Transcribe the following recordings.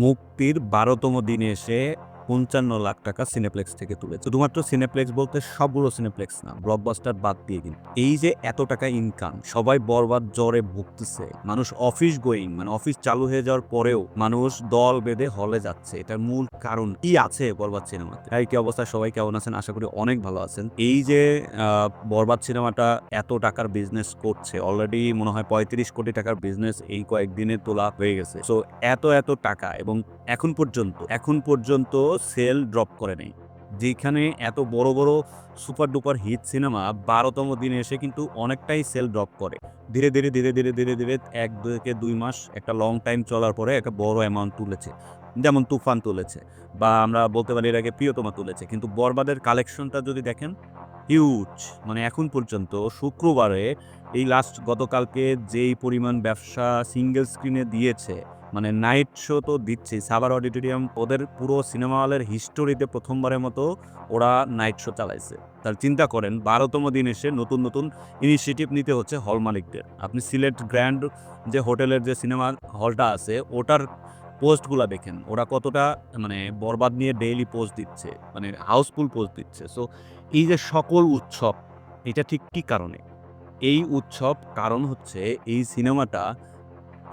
মুক্তির বারোতম দিনে এসে পঞ্চান্ন লাখ টাকা সিনেপ্লেক্স থেকে তুলে শুধুমাত্র সিনেপ্লেক্স বলতে সবগুলো সিনেপ্লেক্স না ব্লকবাস্টার বাদ দিয়ে কিন্তু। এই যে এত টাকা ইনকাম সবাই বরবাদ জ্বরে ভুগতেছে। মানুষ অফিস গোয়িং মানে অফিস চালু হয়ে যাওয়ার পরেও মানুষ দল বেঁধে হলে যাচ্ছে। এটার মূল কারণ কি আছে বরবাদ সিনেমাতে? এই কি অবস্থা? সবাই কেমন আছেন? আশা করি অনেক ভালো আছেন। এই যে বরবাদ সিনেমাটা এত টাকার বিজনেস করছে অলরেডি মনে হয় পঁয়ত্রিশ কোটি টাকার বিজনেস এই কয়েকদিনে তোলা হয়ে গেছে। সো এত এত টাকা এবং এখন পর্যন্ত এখন পর্যন্ত সেল ড্রপ করে নেই। যেখানে এত বড় বড় সুপার ডুপার হিট সিনেমা বারোতম দিনে এসে কিন্তু অনেকটাই সেল ড্রপ করে। ধীরে ধীরে ধীরে ধীরে ধীরে ধীরে এক থেকে দুই মাস একটা লং টাইম চলার পরে একটা বড় অ্যামাউন্ট তুলেছে। যেমন তুফান তুলেছে বা আমরা বলতে পারি এর আগে প্রিয়তমা তুলেছে। কিন্তু বরবাদের কালেকশনটা যদি দেখেন হিউজ মানে এখন পর্যন্ত শুক্রবারে এই লাস্ট গতকালকে যেই পরিমাণ ব্যবসা সিঙ্গেল স্ক্রিনে দিয়েছে মানে নাইট শো তো দিচ্ছে সাবার অডিটোরিয়াম ওদের পুরো সিনেমা হলের হিস্টোরিতে প্রথমবারের মতো ওরা নাইট শো চালাইছে। তার চিন্তা করেন, বারোতম দিন এসে নতুন নতুন ইনিশিয়েটিভ নিতে হচ্ছে হল মালিকদের। আপনি সিলেট গ্র্যান্ড যে হোটেলের যে সিনেমা হলটা আছে, ওটার পোস্টগুলো দেখেন। ওরা কতটা মানে বরবাদ নিয়ে ডেইলি পোস্ট দিচ্ছে মানে হাউসফুল পোস্ট দিচ্ছে। সো এই যে সকল উৎসব, এটা ঠিক কী কারণে? এই উৎসব কারণ হচ্ছে এই সিনেমাটা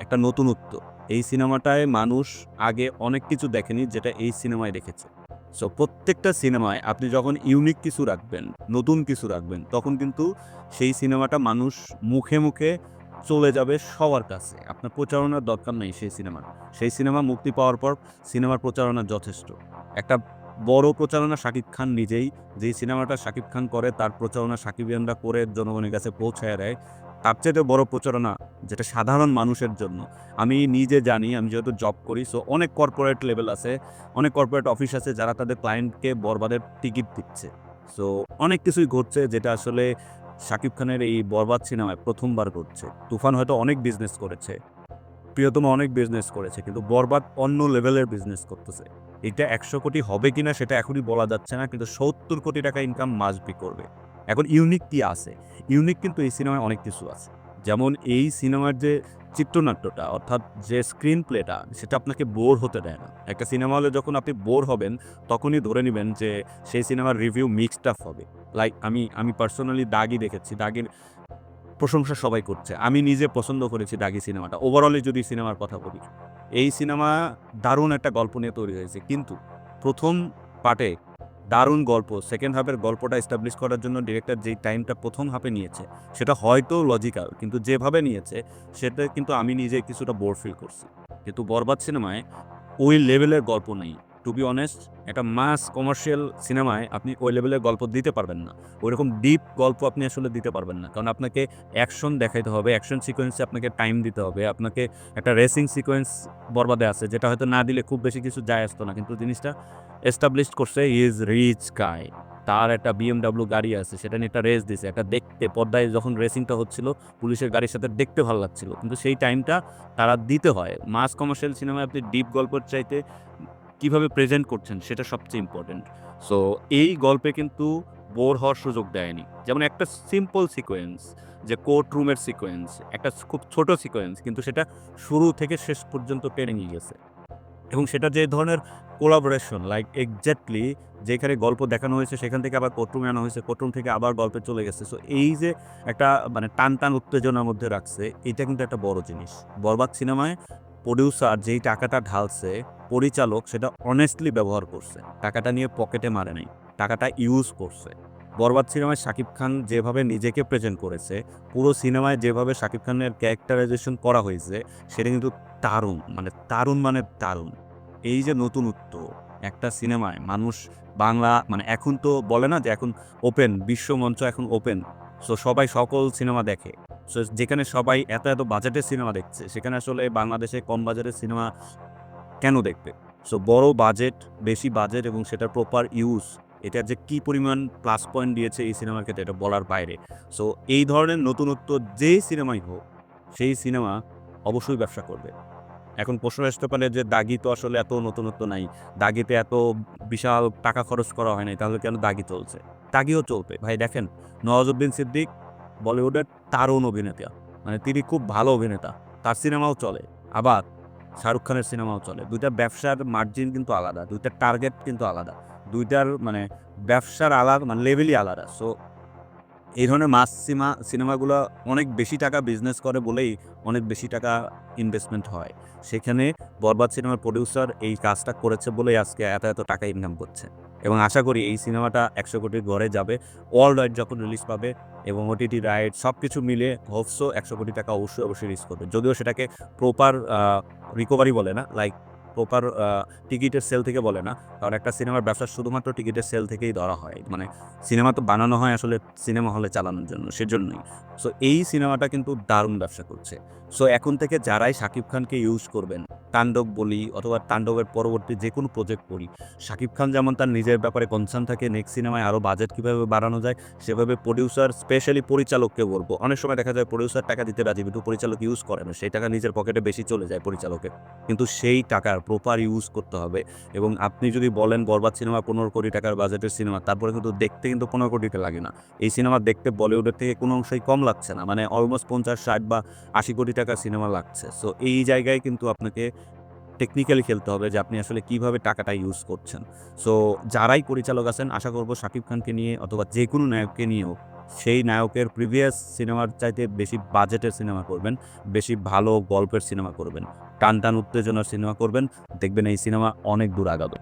একটা নতুনত্ব। এই সিনেমাটায় মানুষ আগে অনেক কিছু দেখেনি যেটা এই সিনেমায় দেখেছে সো প্রত্যেকটা সিনেমায় আপনি যখন ইউনিক কিছু রাখবেন, নতুন কিছু রাখবেন, তখন কিন্তু সেই সিনেমাটা মানুষ মুখে মুখে চলে যাবে সবার কাছে। আপনার প্রচারণার দরকার নেই সেই সিনেমার। সেই সিনেমা মুক্তি পাওয়ার পর সিনেমার প্রচারণা যথেষ্ট। একটা বড় প্রচারণা শাকিব খান নিজেই, যেই সিনেমাটা শাকিব খান করে, তার প্রচারণা সাকিবিয়ানরা করে জনগণের কাছে পৌঁছায় দেয় তার চাইতে বড় প্রচারণা যেটা সাধারণ মানুষের জন্য। আমি নিজে জানি, আমি যেহেতু জব করি সো অনেক কর্পোরেট লেভেল আছে, অনেক কর্পোরেট অফিস আছে যারা তাদের ক্লায়েন্টকে বরবাদের টিকিট দিচ্ছে। সো অনেক কিছুই ঘটছে যেটা আসলে শাকিব খানের এই বরবাদ সিনেমায় প্রথমবার ঘটছে। তুফান হয়তো অনেক বিজনেস করেছে, প্রিয়তমা অনেক বিজনেস করেছে, কিন্তু বরবাদ অন্য লেভেলের বিজনেস করতেছে। এটা একশো কোটি হবে কিনা সেটা এখনই বলা যাচ্ছে না, কিন্তু সত্তর কোটি টাকা ইনকাম মাসবি করবে। এখন ইউনিক কি আছে? ইউনিক কিন্তু এই সিনেমায় অনেক কিছু আছে। যেমন এই সিনেমার যে চিত্রনাট্যটা, অর্থাৎ যে স্ক্রিন প্লেটা সেটা আপনাকে বোর হতে দেয় না। একটা সিনেমা হলে যখন আপনি বোর হবেন, তখনই ধরে নেবেন যে সেই সিনেমার রিভিউ মিক্সড আপ হবে। লাইক আমি আমি পার্সোনালি দাগি দেখেছি, দাগির প্রশংসা সবাই করছে। আমি নিজে পছন্দ করেছি দাগি সিনেমাটা ওভারঅলে যদি সিনেমার কথা বলি, এই সিনেমা দারুণ একটা গল্প নিয়ে তৈরি হয়েছে। কিন্তু প্রথম পার্টে দারুণ গল্প। সেকেন্ড হাফের গল্পটা এস্টাবলিশ করার জন্য ডিরেক্টর যেই টাইমটা প্রথম হাফে নিয়েছে, সেটা হয়তো লজিক্যাল কিন্তু যেভাবে নিয়েছে, সেটা কিন্তু আমি নিজে কিছুটা বোর ফিল করছি। কিন্তু বরবাদ সিনেমায় ওই লেভেলের গল্প নেই। টু বি অনেস্ট একটা মাস কমার্শিয়াল সিনেমায় আপনি ওই লেভেলের গল্প দিতে পারবেন না। ওইরকম ডিপ গল্প আপনি আসলে দিতে পারবেন না। কারণ আপনাকে অ্যাকশন দেখাইতে হবে অ্যাকশন সিকোয়েন্সে আপনাকে টাইম দিতে হবে, আপনাকে একটা রেসিং সিকোয়েন্স বরবাদে আছে, যেটা হয়তো না দিলে খুব বেশি কিছু যায় আসতো না। কিন্তু জিনিসটা এস্টাবলিশ করছে ইজ রিচ গাই তার একটা বিএমডাব্লিউ গাড়ি আছে, সেটা নিয়ে একটা রেস দিছে, একটা দেখতে, পর্দায় যখন রেসিংটা হচ্ছিল, পুলিশের গাড়ির সাথে দেখতে ভালো লাগছিল। কিন্তু সেই টাইমটা তারা দিতে হয়। মাস কমার্শিয়াল সিনেমায় আপনি ডিপ গল্পের চাইতে কীভাবে প্রেজেন্ট করছেন সেটা সবচেয়ে ইম্পর্টেন্ট সো এই গল্পে কিন্তু বোর হওয়ার সুযোগ দেয়নি। যেমন একটা সিম্পল সিকোয়েন্স যে কোর্ট রুমের সিকোয়েন্স একটা খুব ছোট সিকোয়েন্স কিন্তু সেটা শুরু থেকে শেষ পর্যন্ত টেনে নিয়ে গেছে। এবং সেটা যে ধরনের কোলাবোরেশন লাইক এক্স্যাক্টলি যেখানে গল্প দেখানো হয়েছে, সেখান থেকে আবার কোর্টরুমে আনা হয়েছে কোর্টরুম থেকে আবার গল্পে চলে গেছে। সো এই যে একটা মানে টান টান উত্তেজনার মধ্যে রাখছে, এটা কিন্তু একটা বড় জিনিস। বরবাদ সিনেমায় প্রডিউসার যেই টাকাটা ঢালছে, পরিচালক সেটা অনেস্টলি ব্যবহার করছে। টাকাটা নিয়ে পকেটে মারে নাই, টাকাটা ইউজ করছে। বরবাদ সিনেমায় শাকিব খান যেভাবে নিজেকে প্রেজেন্ট করেছে, পুরো সিনেমায় যেভাবে শাকিব খানের ক্যারেক্টারাইজেশন করা হয়েছে, সেটা কিন্তু দারুণ মানে দারুণ মানে দারুণ। এই যে নতুন নতুনত্ব একটা সিনেমায় মানুষ বাংলা মানে এখন তো বলে না যে এখন ওপেন বিশ্বমঞ্চ এখন ওপেন সো সবাই সকল সিনেমা দেখে। যেখানে সবাই এত এত বাজেটের সিনেমা দেখছে, সেখানে আসলে বাংলাদেশে কম বাজেটের সিনেমা কেন দেখবে? সো বড় বাজেট, বেশি বাজেট এবং সেটার প্রপার ইউজ এটা যে কি পরিমাণ প্লাস পয়েন্ট দিয়েছে এই সিনেমার ক্ষেত্রে এটা বলার বাইরে। সো এই ধরনের নতুনত্ব যেই সিনেমাই হোক, সেই সিনেমা অবশ্যই ব্যবসা করবে। এখন প্রশ্ন আসতে পারে যে দাগি তো আসলে এত নতুনত্ব নাই, দাগিতে এত বিশাল টাকা খরচ করা হয় নাই, তাহলে কেন দাগি চলছে? দাগিও চলবে। ভাই, দেখেন, নওয়াজুদ্দিন সিদ্দিক বলিউডের তারুণ অভিনেতা। মানে তিনি খুব ভালো অভিনেতা। তার সিনেমাও চলে। আবার শাহরুখ খানের সিনেমাও চলে। দুইটা ব্যবসার মার্জিন কিন্তু আলাদা। দুইটার টার্গেট কিন্তু আলাদা। দুইটার মানে ব্যবসার আলাদা মানে লেভেলই আলাদা। সো এই ধরনের মাস সিনেমা সিনেমাগুলো অনেক বেশি টাকা বিজনেস করে বলেই অনেক বেশি টাকা ইনভেস্টমেন্ট হয়। সেখানে বরবাদ সিনেমার প্রডিউসার এই কাজটা করেছে বলেই আজকে এত এত টাকা ইনকাম করছে। এবং আশা করি এই সিনেমাটা একশো কোটির ঘরে যাবে। ওয়ার্ল্ড ওয়াইড যখন রিলিজ পাবে এবং ওটিটি রাইট সব কিছু মিলে হোপসো একশো কোটি টাকা অবশ্যই অবশ্যই রিলিজ করবে। যদিও সেটাকে প্রপার রিকভারি বলে না লাইক প্রপার টিকিটের সেল থেকে বলে না। কারণ একটা সিনেমার ব্যবসা শুধুমাত্র টিকিটের সেল থেকেই ধরা হয়। মানে সিনেমা তো বানানো হয় আসলে সিনেমা হলে চালানোর জন্য, সেজন্যই। সো এই সিনেমাটা কিন্তু দারুণ ব্যবসা করছে। সো এখন থেকে যারাই শাকিব খানকে ইউজ করবেন তাণ্ডব বলি অথবা তাণ্ডবের পরবর্তী যে কোনো প্রজেক্ট করি। শাকিব খান যেমন তার নিজের ব্যাপারে কনসার্ন থাকে নেক্সট সিনেমায় আরও বাজেট কীভাবে বাড়ানো যায়, সেভাবে প্রডিউসার স্পেশালি পরিচালককে বলব। অনেক সময় দেখা যায় প্রডিউসার টাকা দিতে রাজি, কিন্তু পরিচালক ইউজ করে না। সেই টাকা নিজের পকেটে বেশি চলে যায় পরিচালকের। কিন্তু সেই টাকার প্রপার ইউজ করতে হবে। এবং আপনি যদি বলেন বরবাদ সিনেমা পনেরো কোটি টাকার বাজেটের সিনেমা তারপরে কিন্তু দেখতে কিন্তু পনেরো কোটিটা লাগে না। এই সিনেমা দেখতে বলিউডের থেকে কোনো অংশই কম লাগছে না। মানে অলমোস্ট পঞ্চাশ, ষাট বা আশি কোটি টাকার সিনেমা লাগছে। সো এই জায়গায় কিন্তু আপনাকে টেকনিক্যালি খেলতে হবে যে আপনি আসলে কীভাবে টাকাটা ইউজ করছেন। সো যারাই পরিচালক আছেন, আশা করব শাকিব খানকে নিয়ে অথবা যে কোনো নায়ককে নিয়েও সেই নায়কের প্রিভিয়াস সিনেমার চাইতে বেশি বাজেটের সিনেমা করবেন, বেশি ভালো গল্পের সিনেমা করবেন টান টান উত্তেজনার সিনেমা করবেন, দেখবেন এই সিনেমা অনেক দূর আগাবে।